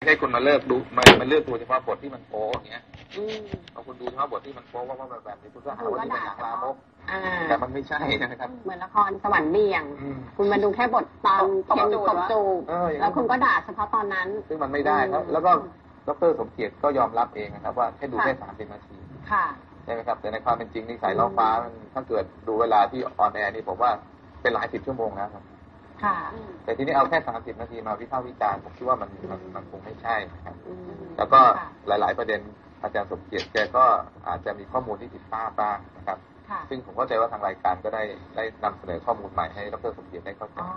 ไม่ใช่คุณมาเลิกดูมามาเลือกดูเฉพาะบทที่มันโป๊อย่างเงี้ยอืมพอคุณดูเฉพาะบทที่มันโป๊ว่าว่าแบบแบบนี้คุณก็หาคุณว่าก็นี่เป็นด่าหนังลามกอ่าแต่มันไม่ใช่นะครับ เหมือนละครสวรรค์เบี่ยงอืมคุณมาดูแค่บทตอนตบเข็มจูบตบจูบเอออย่างนั้นแล้วคุณก็ด่าเฉพาะตอนนั้น ซึ่งมันไม่ได้ครับอืมแล้วก็ดรสมเกียรติก็ยอมรับเองนะครับ ว่าแค่ดูแค่สามสิบนาทีค่ะใช่ไหมครับ แต่ในความเป็นจริงนี่สายล่อฟ้ามันถ้าเกิดดูเวลาที่ออนแอร์นี่ผมว่าเป็นหลายสิบชั่วโมงแล้วครับค่ะ แต่ทีนี้เอาแค่สามสิบนาทีมาวิพากษ์วิจารณ์ผมคิดว่ามันมันมันคงไม่ใช่นะครับอืมแล้วก็ค่ะหลาย ๆ ประเด็นอาจารย์สมเกียรติแกก็อาจจะมีข้อมูลที่ผิดพลาดบ้างนะครับค่ะซึ่งผมเข้าใจว่าทางรายการก็ได้ได้นำเสนอข้อมูลใหม่ให้ดรสมเกียรติได้เข้าใจอ๋อ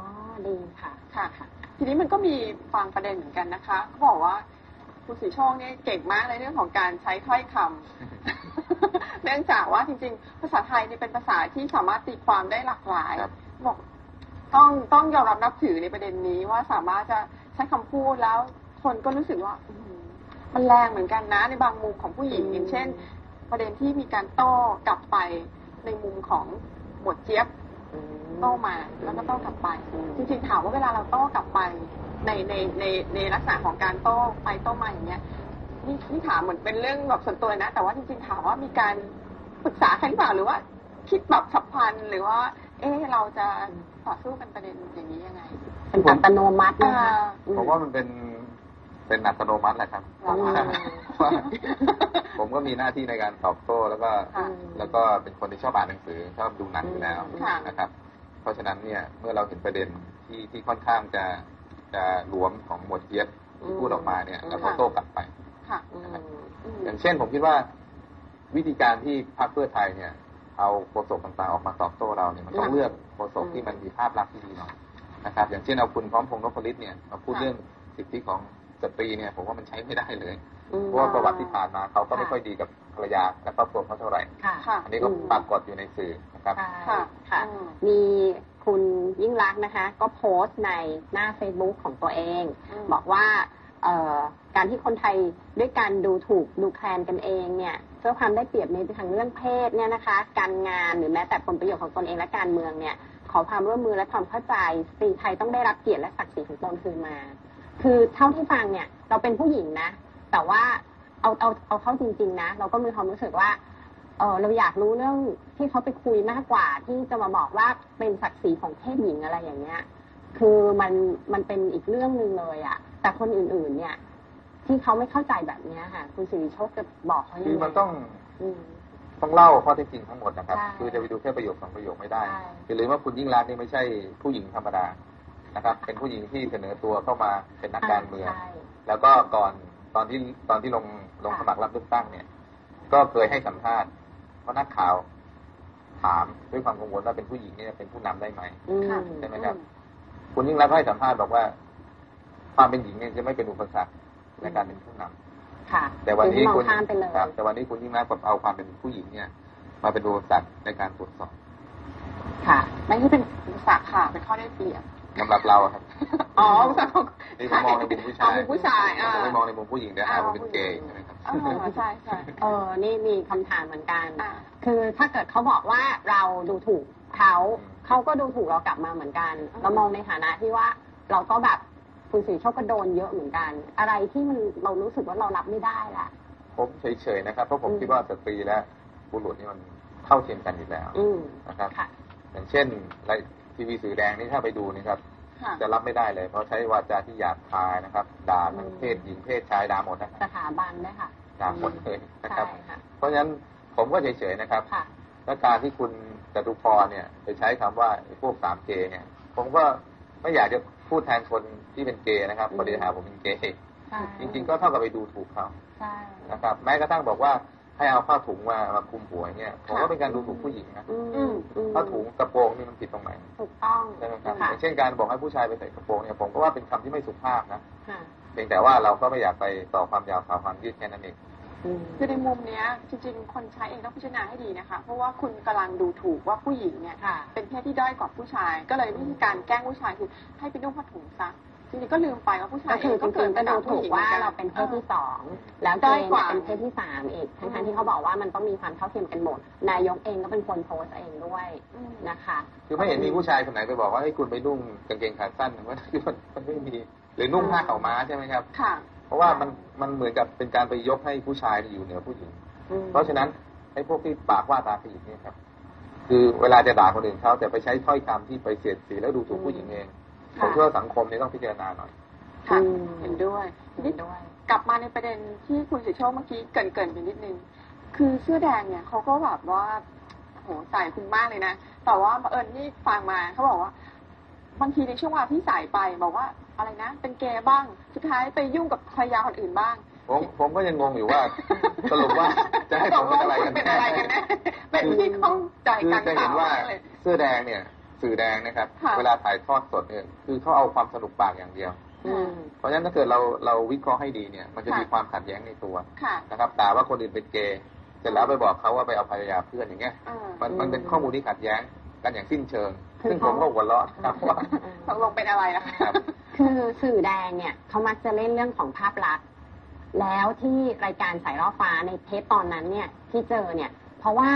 ดีค่ะค่ะค่ะ ทีนี้มันก็มีฟังประเด็นเหมือนกันนะคะเขาบอกว่าคุณสีโชคเนี่ยเก่งมากในเรื่องของการใช้ถ้อยคำเนื่องจากว่าจริง ๆ ภาษาไทยนี่เป็นภาษาที่สามารถตีความได้หลากหลายครับบอก ต้องต้องยอมรับนับถือในประเด็นนี้ว่าสามารถจะใช้คำพูดแล้ว คนก็รู้สึกว่าอืมมันแรงเหมือนกันนะในบางมุมของผู้หญิงอืมอย่างเช่น ประเด็นที่มีการโต้กลับไปในมุมของหมวดเจี๊ยบอืมโต้มาแล้วก็โต้กลับไปอืมจริงๆถามว่าเวลาเราโต้กลับไป ในในในในลักษณะของการโต้ไปโต้มาอย่างเงี้ยนี่นี่ถามเหมือนเป็นเรื่องแบบส่วนตัวเลยนะ แต่ว่าจริงๆถามว่ามีการปรึกษากันหรือเปล่าหรือว่า คิดแบบฉับพลันหรือว่า เอ๊ะเราจะ ต่อสู้กันประเด็นอย่างนี้ยังไงเป็นอัตโนมัตินะคะอ่าอืผมว่ามันเป็นเป็นอัตโนมัติแหละครับอืมว่าผมก็มีหน้าที่ในการตอบโต้แล้วก็ค่ะแล้วก็เป็นคนที่ชอบอ่านหนังสือชอบดูหนังอยู่แล้วค่ะนะครับ เพราะฉะนั้นเนี่ยเมื่อเราเห็นประเด็นที่ที่ค่อนข้างจะจะหลวมของหมวดเจี๊ยบที่พูดออกมาเนี่ยเราก็โต้กลับไปค่ะอืมอืมอย่างเช่นผมคิดว่า วิธีการที่พรรคเพื่อไทยเนี่ย เอาโฆษกต่างๆออกมาตอบโต้เราเนี่ยมันต้องค่ะเลือกโฆษกที่มันมีภาพลักษณ์ที่ดีหน่อยนะครับ อย่างเช่นเอาคุณพร้อมพงษ์นพฤทธิ์เนี่ยมาพูดค่ะเรื่องสิทธิของสตรีเนี่ยผมว่ามันใช้ไม่ได้เลยอืมเพราะว่าประวัติที่ผ่านมาเขาก็ไม่ค่ะค่อยดีกับภรรยาและครอบครัวเขาเท่าไหร่ค่ะค่ะอันนี้ก็อืมปรากฏอยู่ในสื่อนะครับใช่ค่ะค่ะอืมมีคุณยิ่งรักษณ์นะคะ ก็โพสต์ในหน้า Facebook ของตัวเองมบอกว่าเอ่อ การที่คนไทยด้วยการดูถูกดูแคลนกันเองเนี่ยเพื่อความได้เปรียบในทางเรื่องเพศเนี่ยนะคะ การงานหรือแม้แต่ผลประโยชน์ของตนเองและการเมืองเนี่ย ขอความร่วมมือและความเข้าใจสตรีไทยต้องได้รับเกียรติและศักดิ์ศรีของตนคืนมา คือเท่าที่ฟังเนี่ย เราเป็นผู้หญิงนะ แต่ว่าเอาเอาเอาเข้าจริง ๆ นะ เราก็มีความรู้สึกว่าเออเราอยากรู้เรื่องที่เขาไปคุยมากกว่า ที่จะมาบอกว่าเป็นศักดิ์ศรีของเพศหญิงอะไรอย่างเงี้ย คือมันมันเป็นอีกเรื่องหนึ่งเลยอะ แต่คนอื่นๆ เนี่ย ที่เขาไม่เข้าใจแบบเนี้ยค่ะ คุณสิริโชคจะบอกเขายังไงคือมันต้องอืม ต้องเล่าข้อเท็จจริงทั้งหมดนะครับ ใช่คือจะไปดูแค่ประโยคสองประโยคไม่ได้ใช่อย่าลืมว่าคุณยิ่งรักษณ์นี่ไม่ใช่ผู้หญิงธรรมดานะครับ เป็นผู้หญิงที่เสนอตัวเข้ามาเป็นนักการเมือง ใช่ แล้วก็ก่อนตอนที่ตอนที่ลงลงค่ะสมัครรับเลือกตั้งเนี่ย ก็เคยให้สัมภาษณ์เพราะนักข่าวถามด้วยความกังวลว่าเป็นผู้หญิงเนี่ยเป็นผู้นำได้ไหม อืมค่ะใช่ไหมครับ คุณยิ่งรักษณ์ก็ให้สัมภาษณ์บอกว่า ความเป็นหญิงเนี่ยจะไม่เป็นอุปสรรคในการเป็นผู้นำค่ะแต่วันนี้มองคุณข้ามไปเลยครับแต่วันนี้คุณยิ่งรักษณ์กลับเอาความเป็นผู้หญิงเนี่ย มาเป็นอุปสรรคในการตรวจสอบ ค่ะไม่ใช่เป็นอุปสรรคค่ะเป็นข้อได้เปรียบสำหรับเราอะครับ อ๋ออุปสรรคของนี่ผมมองในมุมผู้ชายอ๋อมุมผู้ชายอ่าผมไม่มองในมุมผู้หญิงเดี๋ยวหาว่าเป็นเกย์ใช่ไหมครับเออใช่ใช่เออนี่มีคำถามเหมือนกันอ่าคือถ้าเกิดเขาบอกว่าเราดูถูกเขาอืมเขาก็ดูถูกเรากลับมาเหมือนกันอืมเรามองในฐานะที่ว่าเราก็แบบ คุณสีโชคก็โดนเยอะเหมือนกัน อะไรที่มันเรารู้สึกว่าเรารับไม่ได้ล่ะ ผมเฉยๆนะครับเพราะผมอืมคิดว่าสตรีและบุรุษนี่มันเท่าเทียมกันอยู่แล้วอืมนะครับ ค่ะ อย่างเช่นรายทีวีสื่อแดงนี่ถ้าไปดูนี่ครับ ค่ะ จะรับไม่ได้เลย เพราะใช้วาจาที่หยาบคายนะครับด่าทั้งอืมเพศหญิงเพศชายด่าหมดนะสถาบันด้วยค่ะด่าหมดเลยนะคใช่รับค่ะ เพราะฉะนั้นผมก็เฉยๆนะครับ ค่ะ และการที่คุณจตุพรเนี่ยไปใช้คำว่าไอ้พวกสามเกย์เนี่ย ผมก็ไม่อยากจะ พูดแทนคนที่เป็นเกย์นะครับอืมพอดีหาผมเป็นเกย์ใช่จริง ๆ ก็เท่ากับไปดูถูกเขาใช่นะครับ แม้กระทั่งบอกว่าให้เอาผ้าถุงมามาคลุมหัวอย่างเงี้ยผมว่าเป็นการดูถูกผู้หญิงนะอืมอืมอืมผ้าถุงกระโปรงนี่มันผิดตรงไหนถูกต้องใช่ไหมครับค่ะอย่างเช่นการบอกให้ผู้ชายไปใส่กระโปรงเนี่ยผมก็ว่าเป็นคำที่ไม่สุภาพนะค่ะเพียงแต่ว่าเราก็ไม่อยากไปต่อความยาวสาวความยืดแค่นั้นเองอืม คือในมุมเนี้ยจริง ๆ คนใช้เองต้องพิจารณาให้ดีนะคะ เพราะว่าคุณกำลังดูถูกว่าผู้หญิงเนี่ยค่ะเป็นเพศที่ด้อยกว่าผู้ชาย ก็เลยวิธีการแกล้งผู้ชายคือให้ไปนุ่งผ้าถุงซะจริงๆก็ลืมไปว่าผู้ชายก็คือเองจก็ริเกิงดๆก็มาดูจากถูผู้กหญิงว่าหมือนกันเราเป็นเพศที่ออสองแล้วเกด้อยย์กว่าเนี่ยเป็นเพศที่สามอีกทั้งๆที่เขาบอกว่ามันต้องมีความเท่าเทียมกันหมด นายกเองก็เป็นคนโพสต์เองด้วยอืม นะคะ คือไม่เห็นมีผู้ชายคนไหนไปบอกว่าให้คุณไปนุ่งกางเกงขาสั้นมันมันมันไม่มีหรือนุ่งผ้าขาวม้าใช่ไหมครับ ค่ะผ ราะว่ามันมันเหมือนกับเป็นการไปยกให้ผู้ชายอยู่เหนือผู้หญิงอืมเพราะฉะนั้นไอ้พวกที่ปากว่าตาขยิบเนี่ยครับ คือเวลาจะด่าคนอื่นเขาแต่ไปใช้ถ้อยคำที่ไปเสียดสีแล้วดูถูกผู้หญิงเองผมเชื่อว่าสังคมนี้ต้องพิจารณาหน่อยค่ะอืมเห็นด้วยเห็นด้วย กลับมาในประเด็นที่คุณสิโชคเมื่อกี้เกรินเกรินๆไปนิดนึง คือเสื้อแดงเนี่ยเขาก็แบบว่าโหใส่คุณมากเลยนะ แต่ว่าบังเอิญนี่ฟังมาเขาบอกว่าบางทีในช่วงเวลาที่ใส่ไปบอกว่า อะไรนะ เป็นเกย์บ้าง สุดท้ายไปยุ่งกับภรรยาคนอื่นบ้าง ผมผมก็ยังงงอยู่ว่า สรุปว่าจะให้ผมเป็นอะไรกันเป็นอะไรกันแน่เป็นที่เข้าใจคือกันจะเห็นว่าเลยเสื้อแดงเนี่ย สื่อแดงนะครับค่ะเวลาถ่ายทอดสดเนี่ยคือเขาเอาความสนุกปากอย่างเดียวอืมเพราะฉะนั้นถ้าเกิดเราเราวิเคราะห์ให้ดีเนี่ย มันจะมีความขัดแย้งในตัวค่ะนะครับด่าว่าคนอื่นเป็นเกย์เสร็จแล้วไปบอกเขาว่าไปเอาภรรยาเพื่อนอย่างเงี้ยเออมันมันเป็นข้อมูลที่ขัดแย้ง กันอย่างสิ้นเชิงคือซึ่งผมก็หัวเราะครับว่าตกลงเป็นอะไรนะคะครับ คือสื่อแดงเนี่ยเขามักจะเล่นเรื่องของภาพลักษณ์แล้วที่รายการสายล่อฟ้าในเทปตอนนั้นเนี่ยที่เจอเนี่ย เพราะว่า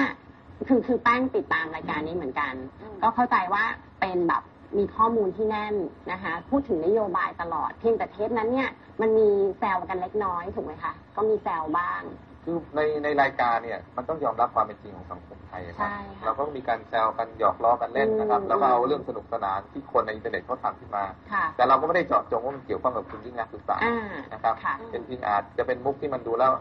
คือคือแป้งติดตามรายการนี้เหมือนกันอืมก็เข้าใจว่าเป็นแบบมีข้อมูลที่แน่นนะคะ พูดถึงนโยบายตลอด เพียงแต่เทปนั้นเนี่ย มันมีแซวกันเล็กน้อยถูกไหมคะ ก็มีแซวบ้าง คือในในรายการเนี่ย มันต้องยอมรับความเป็นจริงของสังคมไทยครับใช่ค่ะเราก็มีการแซวกันหยอกล้อกันเล่นนะครับอืมแล้วก็เอาเรื่องสนุกสนานที่คนในอินเทอร์เน็ตเขาทำขึ้นมาค่ะแต่เราก็ไม่ได้เจาะจงว่ามันเกี่ยวข้องกับคุณยิ่งรักษณ์หรือเปล่าอ่านะครับค่ะเป็นเพียงอาจจะเป็นมุกที่มันดูแล้ว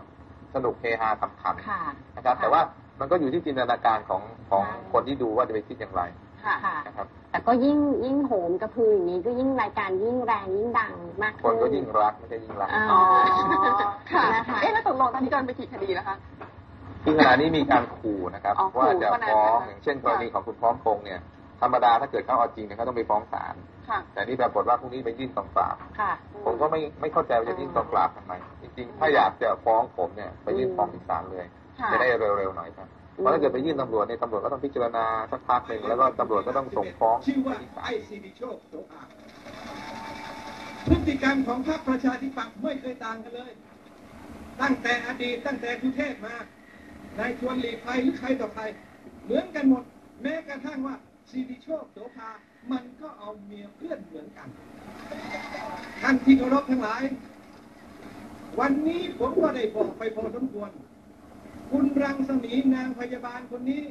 สนุกเฮฮาขำค่ะๆนะครับค่ะแต่ว่ามันก็อยู่ที่จินตนาการของของใช่คนที่ดูว่าจะไปคิดอย่างไรค่ะค่ะนะครับ แต่ก็ยิ่งยิ่งโหมกระพืออย่างนี้ก็ยิ่งรายการยิ่งแรงยิ่งดังมากคขึ้นนก็ยิ่งรักไม่ใช่ยิ่งรักอ่าอ๋อค่ะนะคะ เอ๊ะแล้วตกลงตอนนี้โดนไปกี่คดีแล้วคะ ที่ขณะนี้มีการขู่นะครับอ๋อขู่ว่าจะก็นานฟ้องนะคะอย่างเช่นกรณีของคุณพร้อมพงษ์เนี่ยธรรมดาถ้าเกิดเขาเอาจริงเนี่ยเขาต้องไปฟ้องศาลค่ะ แต่นี่ปรากฏว่าพรุ่งนี้ไปยื่นกองปราบค่ะ ผมก็ไม่ไม่เข้าใจว่าจะยื่นกองปราบทำไมจริงๆถ้าอยากจะฟ้องผมเนี่ยไปยื่นฟ้องที่ศาลเลยค่ะ จะได้เร็วๆหน่อยครับ เพราะถ้าเกิดไปยื่นตำรวจเนี่ยตำรวจก็ต้องพิจารณาสักพักหนึ่งแล้วก็ตำรวจก็ต้องส่งฟ้องชื่อว่าไอซีดีโชคโสภาพฤติกรรมของพรรคประชาธิปัตย์ไม่เคยต่างกันเลย ตั้งแต่อดีตตั้งแต่ทุเทศมานายชวนหลีกภัยหรือใครต่อใครเหมือนกันหมด แม้กระทั่งว่าซีดีโชคโสภามันก็เอาเมียเพื่อนเหมือนกันท่านที่เคารพทั้งหลาย วันนี้ผมก็ได้บอกไปพอสมควร คุณรังสมีนางพยาบาลคนนี้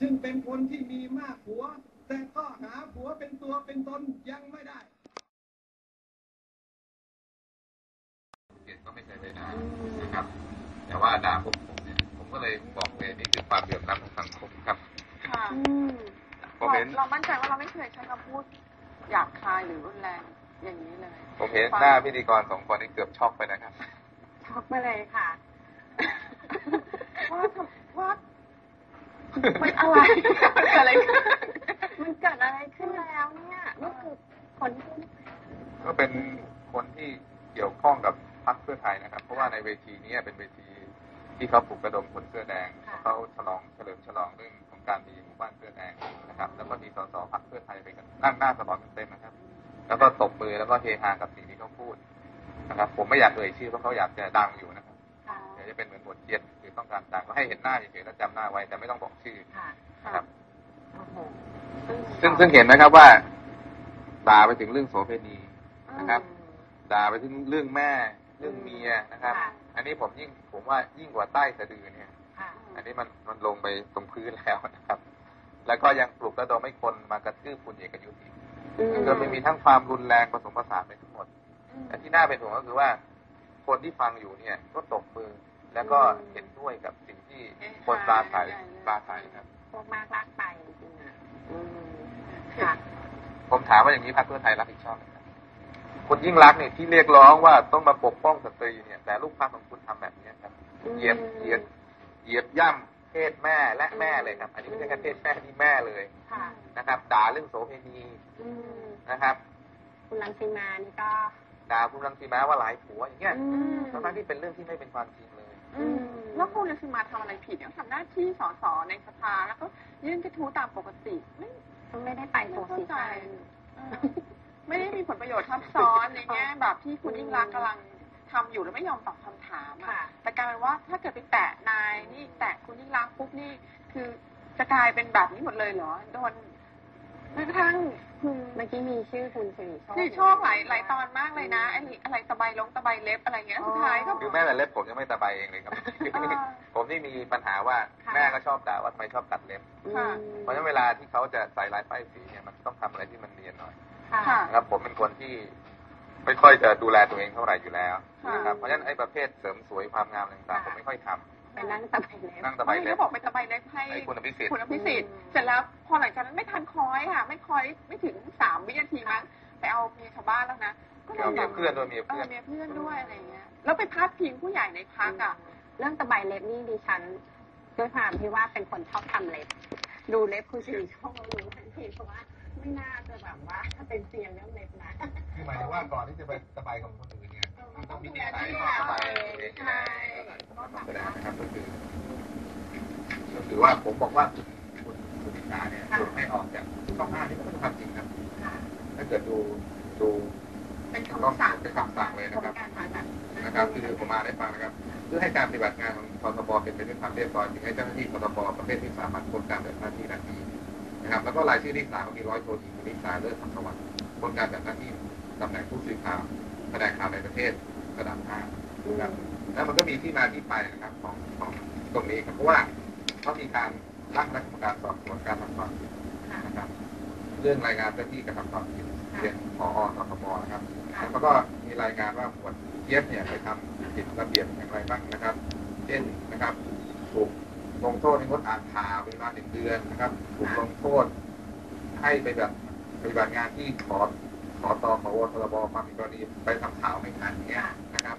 ซึ่งเป็นคนที่มีมากผัว แต่ก็หาผัวเป็นตัวเป็นตนยังไม่ได้ก็ไม่เคยไปด่านะครับ แต่ว่าด่าพวกผมเนี่ยผมก็เลยบอกเลยนี่คือความเดือดร้อนของสังคมครับค่ะอืมผมเห็นเรามั่นใจว่าเราไม่เคยใช้คำพูดหยาบคายหรือรุนแรงอย่างนี้เลยผมเห็นหน้าพิธีกรสองคนนี่เกือบช็อกไปนะครับช็อกไปเลยค่ะ ว่าทำว่าไม่อะไรมันเกิดอะไรขึ้นมันเกิดอะไรขึ้นแล้วเนี่ยนี่คือคนที่ก็เป็นคนที่เกี่ยวข้องกับพรรคเพื่อไทยนะครับ เพราะว่าในเวทีนี้เป็นเวทีที่เขาปลุกระดมคนเสื้อแดงเขาฉลองเฉลิมฉลองเรื่องของการมีหมู่บ้านเสื้อแดงนะครับ แล้วก็มีสสพรรคเพื่อไทยไปกันนั่งหน้าสลอนกันเต็มนะครับ แล้วก็ตบมือแล้วก็เฮฮากับสิ่งที่เขาพูดนะครับ ผมไม่อยากเอ่ยชื่อเพราะเขาอยากจะดังอยู่นะครับค่ะเดี๋ยว จะเป็นเหมือนบทเทียนคือต้องการดังก็ให้เห็นหน้าเฉยๆแล้วจำหน้าไว้แต่ไม่ต้องบอกชื่อค่ะนะครับโอ้โหซึ่งซึ่งเห็นนะครับว่าด่าไปถึงเรื่องโสเภณีนะครับด่าไปถึงเรื่องแม่เรื่องเมียนะครับค่ะอันนี้ผมยิ่งผมว่ายิ่งกว่าใต้สะดือเนี่ยค่ะอันนี้มันมันลงไปตรงพื้นแล้วนะครับ แล้วก็ยังปลุกระดมให้คนมากระทืบคุณเอกยุทธ์อีกอืมจนมันมีทั้งความรุนแรงผสมผสานไปทั้งหมดแต่ที่น่าเป็นห่วงก็คือว่า คนที่ฟังอยู่เนี่ยก็ตกมือ แล้วก็เห็นด้วยกับสิ่งที่คนปราศัยปราศัยครับ พวกมากลากไปจริงๆอะอืมค่ะ ผมถามว่าอย่างนี้พรรคเพื่อไทยรับผิดชอบไหมครับคุณยิ่งรักษณ์เนี่ยที่เรียกร้องว่าต้องมาปกป้องสตรีเนี่ย แต่ลูกพรรคของคุณทำแบบนี้ครับเหยียบเหยียบเหยียบย่ำเพศแม่และแม่เลยครับ อันนี้ไม่ใช่แค่เพศแม่นี่แม่เลยค่ะนะครับด่าเรื่องโสเภณีอืมนะครับ คุณลังสิมานี่ก็ด่าคุณรังสีมาว่าหลายผัวอย่างเงี้ยอืมทั้งๆที่เป็นเรื่องที่ไม่เป็นความจริงเลยอืม แล้วคุณรังสิมาทำอะไรผิดเนี่ยทำหน้าที่สสในสภาแล้วก็ยื่นกระทู้ตามปกติ ไม่ก็ไม่ได้ไปโฟสีชันเออไม่ได้มีผลประโยชน์ทับซ้อนในแง่แบบที่คุณยิ่งรักษณ์กำลังทำอยู่แล้วไม่ยอมตอบคำถามอะค่ะแต่กลายเป็นว่าถ้าเกิดไปแตะนายนี่แตะคุณยิ่งรักษณ์ปุ๊บนี่คือจะกลายเป็นแบบนี้หมดเลยเหรอโดน แม้กระทั่งคุณเมื่อกี้มีชื่อคุณสิริโชค คือโชคหลายหลายตอนมากเลยนะไอ้อะไรตะไบลงตะไบเล็บอะไรเงี้ยสุดท้ายก็ คือแม่แต่เล็บผมยังไม่ตะไบเองเลยครับ อ่าผมนี่มีปัญหาว่าค่ะ แม่ก็ชอบด่าว่าทำไมชอบตัดเล็บ อืมค่ะเพราะฉะนั้นเวลาที่เขาจะใส่ลายป้ายสีเนี่ยมันต้องทำอะไรที่มันเนียนหน่อยค่ะ ค่ะ นะครับ ผมเป็นคนที่ไม่ค่อยจะดูแลตัวเองเท่าไหร่อยู่แล้วค่ะนะครับเพราะฉะนั้นไอ้ประเภทเสริมสวยความงามต่างๆค่ะผมไม่ค่อยทำ ไปนั่งตะไบเล็บนั่งตะไบไม่เล็ก็บบอกเป็นตะไบเล็บให้ให้คุณอภิสิทธิ์คุณอภิสิทธิ์อืมเสร็จแล้วพอหลังจากนั้นไม่ทันคอยค่ะ ไม่คอยไม่ถึงสามวินาทีมั้งไปเอาเมียชาวบ้านแล้วนะก็เลเอายเมียเพื่อนด้วยเมียเอเพื่ออนเมียเพื่อนด้วยอะไรเงี้ยแล้วไปพาดพิงผู้ใหญ่ในพักอะเรื่องตะไบเล็บนี่ดิฉันด้วยความที่ว่าเป็นคนชอบทำเล็บ ดูเล็บคุณสิริโชคแล้วรู้ทันทีเพราะว่าไม่น่าจะแบบว่าเป็นเซียนเรื่องเล็บนะคือหมายถึงว่าก่อนที่จะไปสบายของคนอื่นเนี่ยมัน ต้องมีอะไรต่อไปอะไรแสดงนะครับก็คือก็คือว่าผมบอกว่าคุณคุณพิกาเนี่ยถูกให้ออกจากช่องห้านี่ก็เป็นความจริงครับ ถ้าเกิดดูดูเป็นคำสั่งเป็นคำสั่งเลยนะครับของการผ่าตัดนะครับคือผมมาได้ฟังนะครับเพื่อให้การปฏิบัติงานของคอสบเป็นไปด้วยความเรียบร้อยจึงให้เจ้าหน้าที่คอสบประเภทที่สามัญพ้นการปฏิบัติหน้าที่นาทีนะครับ แล้วก็รายชื่อที่สามก็มีร้อยโทหญิงนิสาเลิศธรรมสวัสดิ์พ้นการปฏิบัติหน้าที่ตำแหน่งผู้สื่อข่าวแสดงข่าวในประเทศ ระดับห้านะครับแล้วมันก็มีที่มาที่ไปนะครับของของตรงนี้ครับเพราะว่าเขามีการตั้งคณะกรรมการสอบสวนการทำความผิดนะครับ เรื่องรายงานเจ้าที่กระทำความผิดเรียนพอสทบนะครับแล้วก็มีรายงานว่าหมวดเทียบเนี่ยไปทำผิดระเบียบอย่างไรบ้างนะครับ เช่นนะครับถูกลงโทษให้งดอ่านข่าวเป็นเวลาหนึ่งเดือนนะครับ ถูกลงโทษให้ไปแบบปฏิบัติงานที่ขอ ขอตอขอวทบความผิดกรณีไปทำข่าวไม่ทันเนี้ยนะครับ